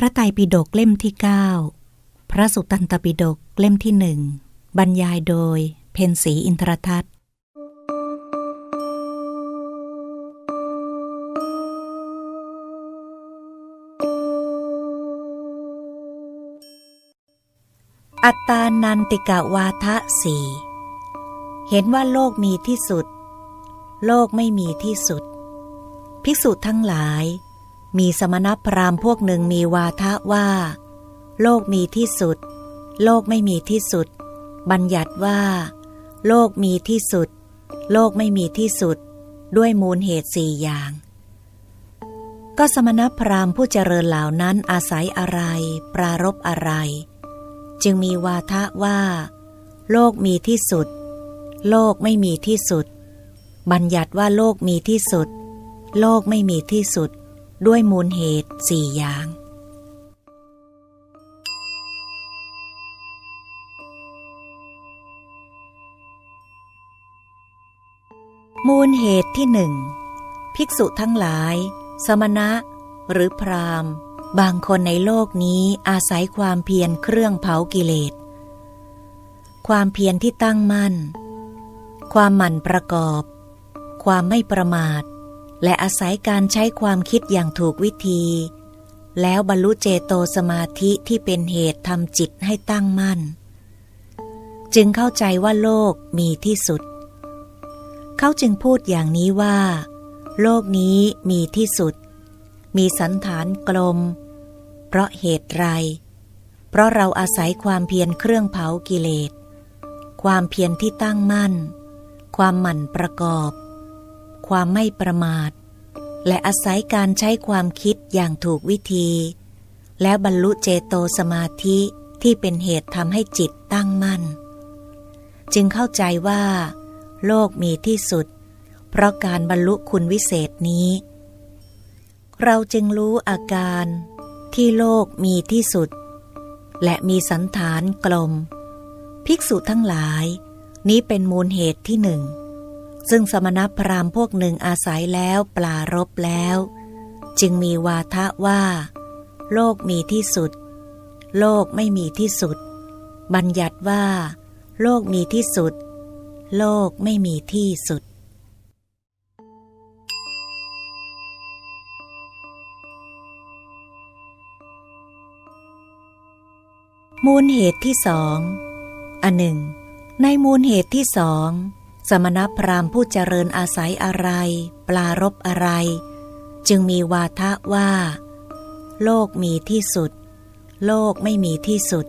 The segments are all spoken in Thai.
พระไตรปิฎกเล่มที่ 9 พระสุตตันตปิฎกเล่มที่หนึ่งบรรยายโดย เพนสีอินทรทัตอัตตานันติกะวาทะสีเห็นว่าโลกมีที่สุด โลกไม่มีที่สุด ภิกษุทั้งหลาย มีสมณพราหมณ์พวกหนึ่งมีวาทะว่า โลกมีที่สุด โลกไม่มีที่สุด บัญญัติว่า โลกมีที่สุด โลกไม่มีที่สุด ด้วยมูลเหตุสี่อย่าง ก็สมณพราหมณ์ผู้เจริญเหล่านั้นอาศัยอะไร ปรารบอะไร จึงมีวาทะว่า โลกมีที่สุด โลกไม่มีที่สุด บัญญัติว่าโลกมีที่สุด โลกไม่มีที่สุด ด้วยมูลเหตุสี่อย่าง มูลเหตุที่หนึ่งภิกษุทั้งหลาย สมณะ หรือพราหมณ์ บางคนในโลกนี้อาศัยความเพียรเครื่องเผากิเลส ความเพียรที่ตั้งมั่น ความหมั่นประกอบ ความไม่ประมาท และอาศัยการใช้ความคิดอย่างถูกวิธี แล้วบรรลุเจโตสมาธิที่เป็นเหตุทำจิตให้ตั้งมั่น จึงเข้าใจว่าโลกมีที่สุด เขาจึงพูดอย่างนี้ว่า โลกนี้มีที่สุด มีสันฐานกลม เพราะเหตุไร เพราะเราอาศัยความเพียรเครื่องเผากิเลส ความเพียรที่ตั้งมั่น ความหมั่นประกอบ ความไม่ประมาท และอาศัยการใช้ความคิดอย่างถูกวิธี แล้วบรรลุเจโตสมาธิที่เป็นเหตุทำให้จิตตั้งมั่น จึงเข้าใจว่า โลกมีที่สุด เพราะการบรรลุคุณวิเศษนี้ เราจึงรู้อาการที่โลกมีที่สุด และมีสันฐานกลม ภิกษุทั้งหลาย นี้เป็นมูลเหตุที่หนึ่ง ซึ่งสมณพราหมณ์พวกหนึ่งอาศัยแล้วปลารบแล้ว จึงมีวาทะว่า โลกมีที่สุด โลกไม่มีที่สุด บัญญัติว่า โลกมีที่สุด โลกไม่มีที่สุด มูลเหตุที่สองอันหนึ่ง ในมูลเหตุที่สอง สมณพราหมณ์ผู้เจริญอาศัยอะไร ปลารบอะไร จึงมีวาทะว่า โลกมีที่สุด โลกไม่มีที่สุด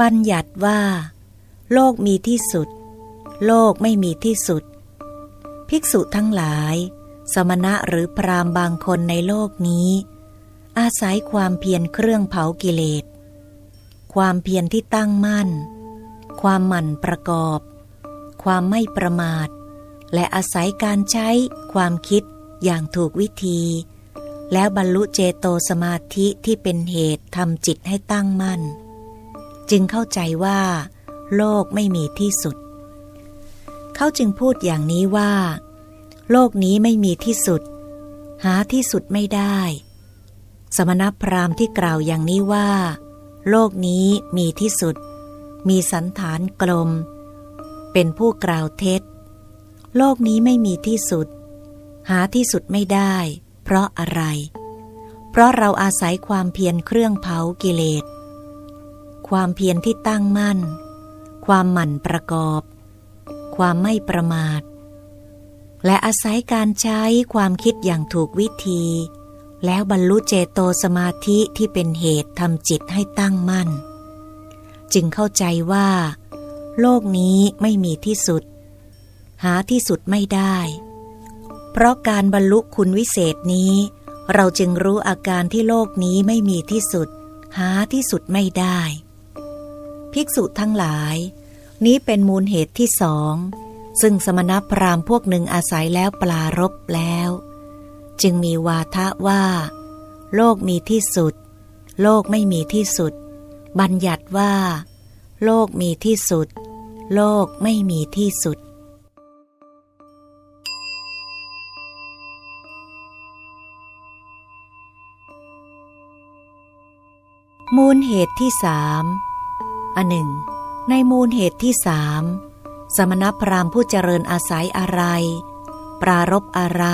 บัญญัติว่า โลกมีที่สุด โลกไม่มีที่สุด ภิกษุทั้งหลาย สมณะหรือพราหมณ์บางคนในโลกนี้ อาศัยความเพียรเครื่องเผากิเลส ความเพียรที่ตั้งมั่น ความหมั่นประกอบ ความไม่ประมาท และอาศัยการใช้ความคิดอย่างถูกวิธี แล้วบรรลุเจโตสมาธิที่เป็นเหตุทำจิตให้ตั้งมั่น จึงเข้าใจว่า โลกไม่มีที่สุด เขาจึงพูดอย่างนี้ว่า โลกนี้ไม่มีที่สุด หาที่สุดไม่ได้ สมณพราหมณ์ที่กล่าวอย่างนี้ว่า โลกนี้มีที่สุด มีสันฐานกลม เป็นผู้กล่าวเท็จ โลกนี้ไม่มีที่สุด หาที่สุดไม่ได้ เพราะอะไร เพราะเราอาศัยความเพียรเครื่องเผากิเลส ความเพียรที่ตั้งมั่น ความหมั่นประกอบ ความไม่ประมาท และอาศัยการใช้ความคิดอย่างถูกวิธี แล้วบรรลุเจโตสมาธิที่เป็นเหตุทำจิตให้ตั้งมั่น จึงเข้าใจว่า โลกนี้ไม่มีที่สุด หาที่สุดไม่ได้ เพราะการบรรลุคุณวิเศษนี้ เราจึงรู้อาการที่โลกนี้ไม่มีที่สุด หาที่สุดไม่ได้ ภิกษุทั้งหลาย นี้เป็นมูลเหตุที่สองซึ่งสมณพราหมณ์พวกหนึ่งอาศัยแล้วปลารบแล้ว จึงมีวาทะว่า โลกมีที่สุด โลกไม่มีที่สุด บัญญัติว่า โลกมีที่สุด โลกไม่มีที่สุด มูลเหตุที่สามอันหนึ่ง ในมูลเหตุที่สามสมณพราหมณ์ผู้เจริญอาศัยอะไร ปรารบอะไร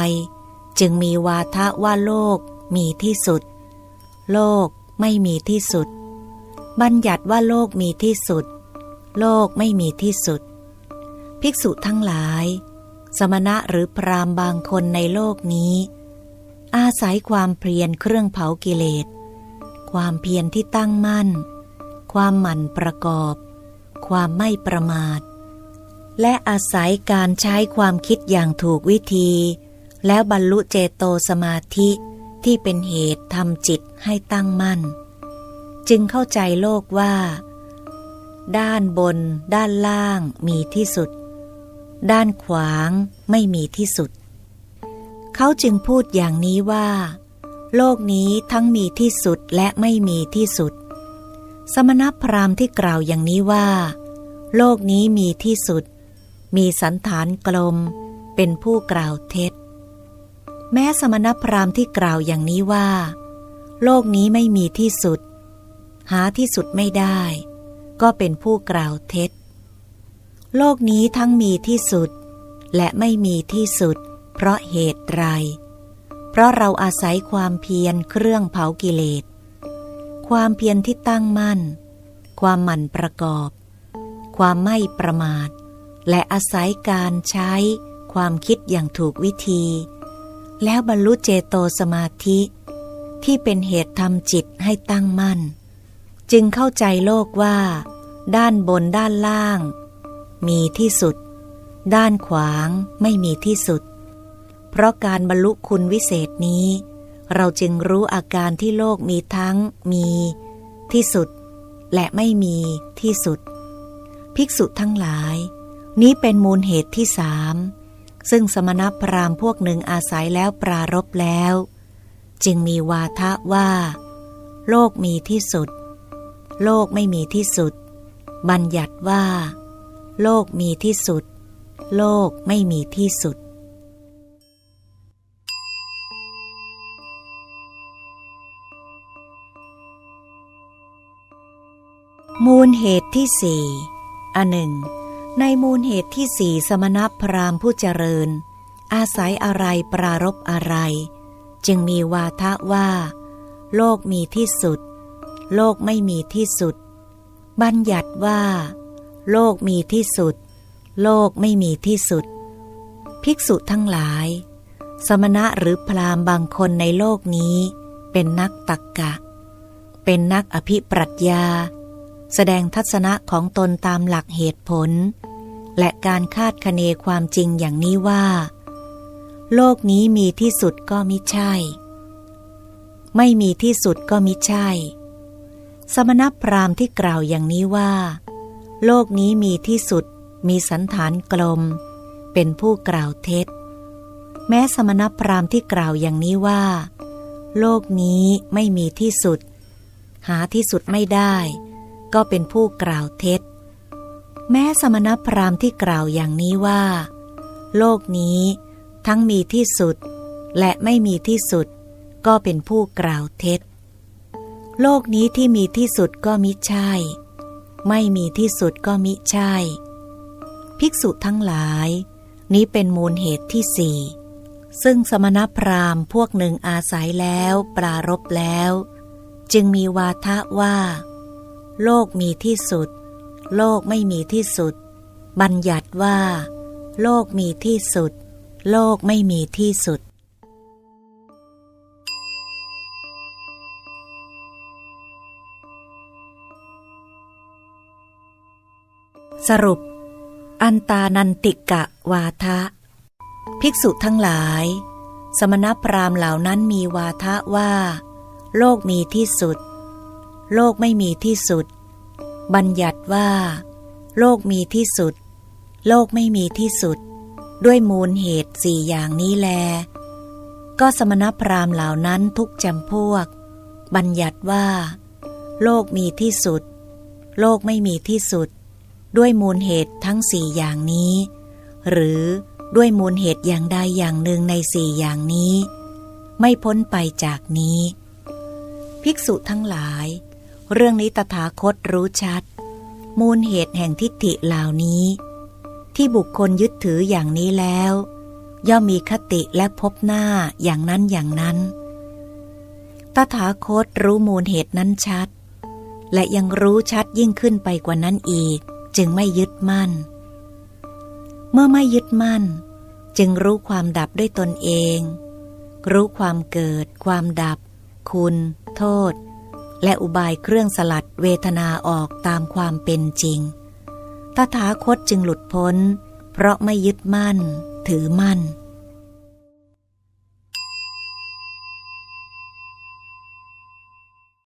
จึงมีวาทะว่าโลกมีที่สุด โลกไม่มีที่สุด บัญญัติว่าโลกมีที่สุด โลกไม่มีที่สุด ภิกษุทั้งหลาย สมณะหรือพรามบางคนในโลกนี้ อาศัยความเพียรเครื่องเผากิเลส ความเพียรที่ตั้งมั่น ความหมั่นประกอบ ความไม่ประมาท และอาศัยการใช้ความคิดอย่างถูกวิธี แล้วบรรลุเจโตสมาธิที่เป็นเหตุทำจิตให้ตั้งมั่น จึงเข้าใจโลกว่า ด้านบน ด้านล่างมีที่สุด ด้านขวางไม่มีที่สุด เขาจึงพูดอย่างนี้ว่า โลกนี้ทั้งมีที่สุดและไม่มีที่สุด สมณพราหมณ์ที่กล่าวอย่างนี้ว่า โลกนี้มีที่สุด มีสันฐานกลม เป็นผู้กล่าวเท็จ แม้สมณพราหมณ์ที่กล่าวอย่างนี้ว่า โลกนี้ไม่มีที่สุด หาที่สุดไม่ได้ ก็เป็นผู้กล่าวเท็จ โลกนี้ทั้งมีที่สุด และไม่มีที่สุด เพราะเหตุไร เพราะเราอาศัยความเพียรเครื่องเผากิเลส ความเพียรที่ตั้งมั่น ความหมั่นประกอบ ความไม่ประมาท และอาศัยการใช้ความคิดอย่างถูกวิธี แล้วบรรลุเจโตสมาธิ ที่เป็นเหตุทำจิตให้ตั้งมั่น จึงเข้าใจโลกว่า ด้านบนด้านล่าง มีที่สุด ด้านขวางไม่มีที่สุด เพราะการบรรลุคุณวิเศษนี้ เราจึงรู้อาการที่โลกมีทั้งมี ที่สุด และไม่มีที่สุด ภิกษุทั้งหลาย นี้เป็นมูลเหตุที่สามซึ่งสมณพราหมณ์พวกหนึ่งอาศัยแล้วปรารบแล้ว จึงมีวาทะว่า โลกมีที่สุด โลกไม่มีที่สุด บัญญัติว่า โลกมีที่สุด โลกไม่มีที่สุด มูลเหตุที่สี่อันหนึ่ง ในมูลเหตุที่สี่สมณพราหมณ์ผู้เจริญ อาศัยอะไรปรารบอะไร จึงมีวาทะว่า โลกมีที่สุด โลกไม่มีที่สุด บัญญัติว่า โลกมีที่สุด โลกไม่มีที่สุด ภิกษุทั้งหลาย สมณะหรือพราหมณ์บางคนในโลกนี้ เป็นนักตักกะ เป็นนักอภิปรัชญา แสดงทัศนะของตนตามหลักเหตุผล และการคาดคะเนความจริงอย่างนี้ว่า โลกนี้มีที่สุดก็มิใช่ ไม่มีที่สุดก็มิใช่ สมณพราหมณ์ที่กล่าวอย่างนี้ว่า โลกนี้มีที่สุด มีสันฐานกลม เป็นผู้กล่าวเท็จ แม้สมณพราหมณ์ที่กล่าวอย่างนี้ว่า โลกนี้ไม่มีที่สุด หาที่สุดไม่ได้ ก็เป็นผู้กล่าวเท็จ แม้สมณพราหมณ์ที่กล่าวอย่างนี้ว่า โลกนี้ทั้งมีที่สุด และไม่มีที่สุด ก็เป็นผู้กล่าวเท็จ โลกนี้ที่มีที่สุดก็มิใช่ ไม่มีที่สุดก็มิใช่ ภิกษุทั้งหลาย นี้เป็นมูลเหตุที่สี่ซึ่งสมณพราหมณ์พวกหนึ่งอาศัยแล้วปรารบแล้ว จึงมีวาทะว่า โลกมีที่สุด โลกไม่มีที่สุด บัญญัติว่า โลกมีที่สุด โลกไม่มีที่สุด สรุป อันตานันติกะวาทะ ภิกษุทั้งหลาย สมณพราหมณ์เหล่านั้นมีวาทะว่า โลกมีที่สุด โลกไม่มีที่สุด บัญญัติว่า โลกมีที่สุด โลกไม่มีที่สุด ด้วยมูลเหตุสี่อย่างนี้แล ก็สมณพราหมณ์เหล่านั้นทุกจำพวก บัญญัติว่า โลกมีที่สุด โลกไม่มีที่สุด ด้วยมูลเหตุทั้งสี่อย่างนี้ หรือด้วยมูลเหตุอย่างใดอย่างหนึ่งในสี่อย่างนี้ ไม่พ้นไปจากนี้ ภิกษุทั้งหลาย เรื่องนี้ตถาคตรู้ชัด มูลเหตุแห่งทิฏฐิเหล่านี้ ที่บุคคลยึดถืออย่างนี้แล้ว ย่อมมีคติและพบหน้าอย่างนั้นอย่างนั้นตถาคตรู้มูลเหตุนั้นชัด และยังรู้ชัดยิ่งขึ้นไปกว่านั้นอีก จึงไม่ยึดมั่น เมื่อไม่ยึดมั่น จึงรู้ความดับด้วยตนเอง รู้ความเกิด ความดับ คุณ โทษ และอุบายเครื่องสลัดเวทนาออกตามความเป็นจริง ตถาคตจึงหลุดพ้น เพราะไม่ยึดมั่น ถือมั่น